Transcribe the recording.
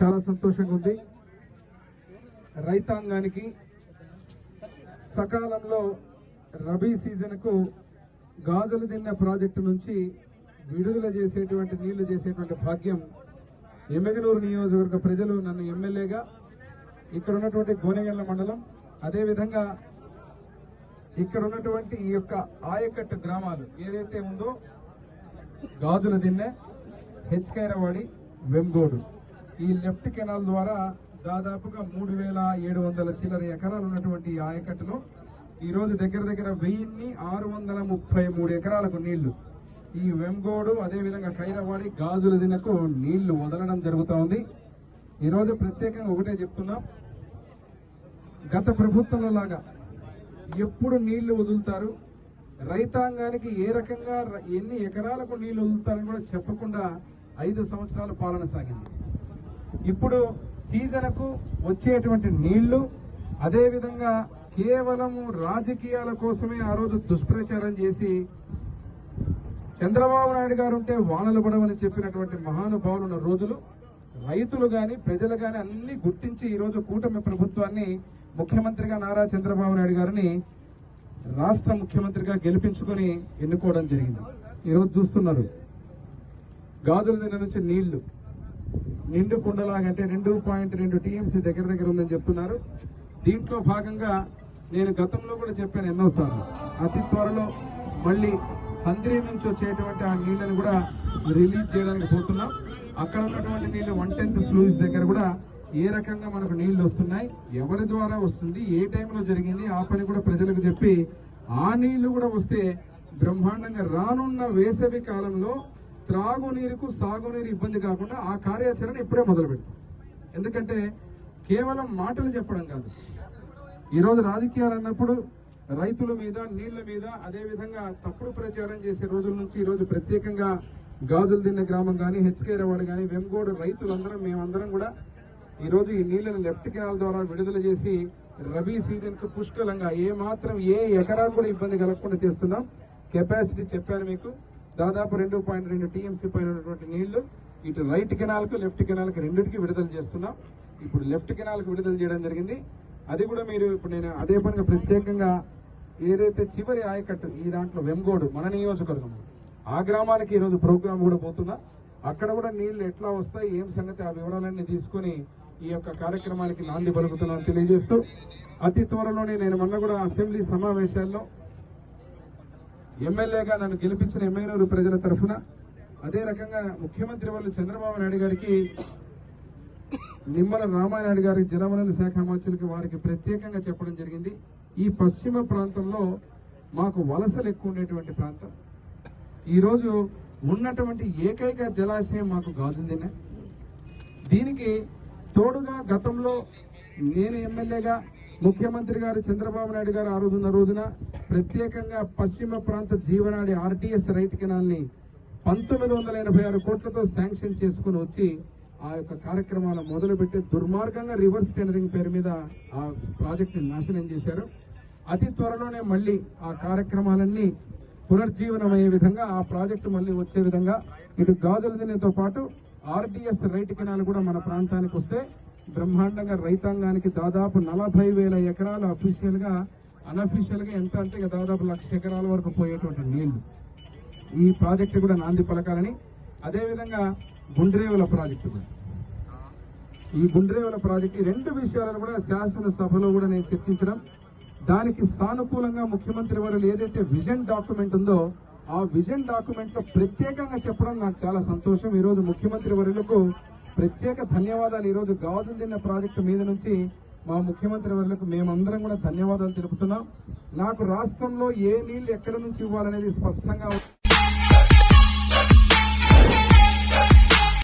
చాలా సంతోషంగా ఉంది. రైతాంగానికి సకాలంలో రబీ సీజన్కు గాజులు తిన్న ప్రాజెక్టు నుంచి విడుదల చేసేటువంటి నీళ్ళు చేసేటువంటి భాగ్యం ఎమ్మెగనూరు నియోజకవర్గ ప్రజలు నన్ను ఎమ్మెల్యేగా ఇక్కడ ఉన్నటువంటి గోనెగల్ల మండలం అదేవిధంగా ఇక్కడ ఉన్నటువంటి ఈ యొక్క ఆయకట్టు గ్రామాలు ఏదైతే ఉందో గాజుల దిన్నె హెచ్కైరవాడి వెంగోడు ఈ లెఫ్ట్ కెనాల్ ద్వారా దాదాపుగా మూడు వేల ఏడు వందల చిల్లర ఎకరాలు ఉన్నటువంటి ఆయకట్టులో ఈరోజు దగ్గర దగ్గర వెయ్యిన్ని ఆరు వందల ముప్పై మూడు ఎకరాలకు నీళ్ళు. ఈ వెంగోడు అదేవిధంగా ఖైరవాడి గాజుల దినకు నీళ్ళు వదలడం జరుగుతూ ఉంది. ఈరోజు ప్రత్యేకంగా ఒకటే చెప్తున్నాం. గత ప్రభుత్వంలో లాగా ఎప్పుడు నీళ్ళు వదులుతారు? రైతాంగానికి ఏ రకంగా ఎన్ని ఎకరాలకు నీళ్ళు వదులుతారని కూడా చెప్పకుండా ఐదు సంవత్సరాల పాలన సాగింది. ఇప్పుడు సీజన్కు వచ్చేటువంటి నీళ్ళు అదేవిధంగా కేవలం రాజకీయాల కోసమే ఆ రోజు దుష్ప్రచారం చేసి చంద్రబాబు నాయుడు గారు ఉంటే వానలు పడవని చెప్పినటువంటి మహానుభావులు ఉన్న రోజులు రైతులు గాని ప్రజలు గాని అన్ని గుర్తించి ఈరోజు కూటమి ప్రభుత్వాన్ని ముఖ్యమంత్రిగా నారా చంద్రబాబు నాయుడు గారిని రాష్ట్ర ముఖ్యమంత్రిగా గెలిపించుకొని ఎన్నుకోవడం జరిగింది. ఈరోజు చూస్తున్నారు గాజుల దగ్గర నుంచి నీళ్ళు. నిండు కుండలాగంటే రెండు పాయింట్ రెండు టీఎంసీ దగ్గర దగ్గర ఉందని చెప్తున్నారు. దీంట్లో భాగంగా నేను గతంలో కూడా చెప్పాను ఎన్నోసార్లు అతి త్వరలో మళ్ళీ హంద్రి నుంచి వచ్చేటువంటి ఆ నీళ్ళను కూడా రిలీజ్ చేయడానికి పోతున్నాం. అక్కడ ఉన్నటువంటి నీళ్ళు వన్ టెన్త్ స్లూయిస్ దగ్గర కూడా ఏ రకంగా మనకు నీళ్ళు వస్తున్నాయి ఎవరి ద్వారా వస్తుంది ఏ టైంలో జరిగింది ఆ పని కూడా ప్రజలకు చెప్పి ఆ నీళ్ళు కూడా వస్తే బ్రహ్మాండంగా రానున్న వేసవి కాలంలో త్రాగునీరుకు సాగునీరు ఇబ్బంది కాకుండా ఆ కార్యాచరణ ఇప్పుడే మొదలు పెడతాం ఎందుకంటే కేవలం మాటలు చెప్పడం కాదు. ఈరోజు రాజకీయాలు అన్నప్పుడు రైతుల మీద నీళ్ళ మీద అదేవిధంగా తప్పుడు ప్రచారం చేసే రోజుల నుంచి ఈరోజు ప్రత్యేకంగా గాజులు తిన్న గ్రామం కానీ హెచ్కేరవాడు కానీ వెంగోడు రైతులందరం మేమందరం కూడా ఈరోజు ఈ నీళ్ళను లెఫ్ట్ కెనాల్ ద్వారా విడుదల చేసి రబీ సీజన్కు పుష్కలంగా ఏ మాత్రం ఏ ఎకరా కూడా ఇబ్బంది కలగకుండా చేస్తున్నాం. కెపాసిటీ చెప్పాను మీకు. దాదాపు రెండు పాయింట్ రెండు టీఎంసీ పైన ఉన్నటువంటి నీళ్ళు ఇటు రైట్ కెనాల్కు లెఫ్ట్ కెనాల్కి రెండింటికి విడుదల చేస్తున్నాం. ఇప్పుడు లెఫ్ట్ కెనాల్కి విడుదల చేయడం జరిగింది. అది కూడా మీరు ఇప్పుడు నేను అదే పనిగా ప్రత్యేకంగా ఏదైతే చివరి ఆయకట్టు ఈ దాంట్లో వెంగోడు మన నియోజకవర్గం ఆ గ్రామానికి ఈరోజు ప్రోగ్రామ్ కూడా పోతున్నా. అక్కడ కూడా నీళ్ళు ఎట్లా వస్తాయి ఏం సంగతి ఆ వివరాలన్నీ తీసుకొని ఈ యొక్క కార్యక్రమానికి నాంది పలుకుతున్నాను తెలియజేస్తూ అతి త్వరలోనే నేను మొన్న కూడా అసెంబ్లీ సమావేశాల్లో ఎమ్మెల్యేగా నన్ను గెలిపించిన ఎమ్మెల్యేలు ప్రజల తరఫున అదే రకంగా ముఖ్యమంత్రి వాళ్ళు చంద్రబాబు నాయుడు గారికి నిమ్మల రామానాయుడు గారికి జలవనరుల శాఖ మంత్రులకి వారికి ప్రత్యేకంగా చెప్పడం జరిగింది. ఈ పశ్చిమ ప్రాంతంలో మాకు వలసలు ఎక్కువ ఉండేటువంటి ప్రాంతం. ఈరోజు ఉన్నటువంటి ఏకైక జలాశయం మాకు గాజుందినే. దీనికి తోడుగా గతంలో నేను ఎమ్మెల్యేగా ముఖ్యమంత్రి గారు చంద్రబాబు నాయుడు గారు ఆ రోజున్న రోజున ప్రత్యేకంగా పశ్చిమ ప్రాంత జీవనాడి ఆర్టీఎస్ రైట్ కెనాల్ని పంతొమ్మిది వందల ఎనభై ఆరు కోట్లతో శాంక్షన్ చేసుకుని వచ్చి ఆ యొక్క కార్యక్రమాలు మొదలుపెట్టి దుర్మార్గంగా రివర్స్ టెండరింగ్ పేరు మీద ఆ ప్రాజెక్టుని నాశనం చేశారు. అతి త్వరలోనే మళ్ళీ ఆ కార్యక్రమాలన్నీ పునర్జీవనమయ్యే విధంగా ఆ ప్రాజెక్టు మళ్ళీ వచ్చే విధంగా ఇటు గాజుల దినేతో పాటు ఆర్టీఎస్ రైట్ కెనాల్ కూడా మన ప్రాంతానికి వస్తే బ్రహ్మాండంగా రైతాంగానికి దాదాపు నలభై వేల ఎకరాలు అఫీషియల్గా గా ఎంత అంటే దాదాపు లక్ష ఎకరాల వరకు పోయేటువంటి నీళ్ళు. ఈ ప్రాజెక్టు కూడా నాంది పలకాలని. అదేవిధంగా గుండ్రేవుల ప్రాజెక్టు కూడా. ఈ గుండ్రేవుల ప్రాజెక్టు ఈ రెండు విషయాలను కూడా శాసనసభలో కూడా నేను చర్చించడం. దానికి సానుకూలంగా ముఖ్యమంత్రి వారు ఏదైతే విజన్ డాక్యుమెంట్ ఉందో ఆ విజన్ డాక్యుమెంట్లో ప్రత్యేకంగా చెప్పడం నాకు చాలా సంతోషం. ఈరోజు ముఖ్యమంత్రి వర్యులకు ప్రత్యేక ధన్యవాదాలు. ఈరోజు రోజు గాజులు తిన్న ప్రాజెక్టు మీద నుంచి మా ముఖ్యమంత్రి వర్లకు మేమందరం కూడా ధన్యవాదాలు తెలుపుతున్నాం. నాకు రాష్ట్రంలో ఏ నీళ్ళు ఎక్కడి నుంచి ఇవ్వాలనేది స్పష్టంగా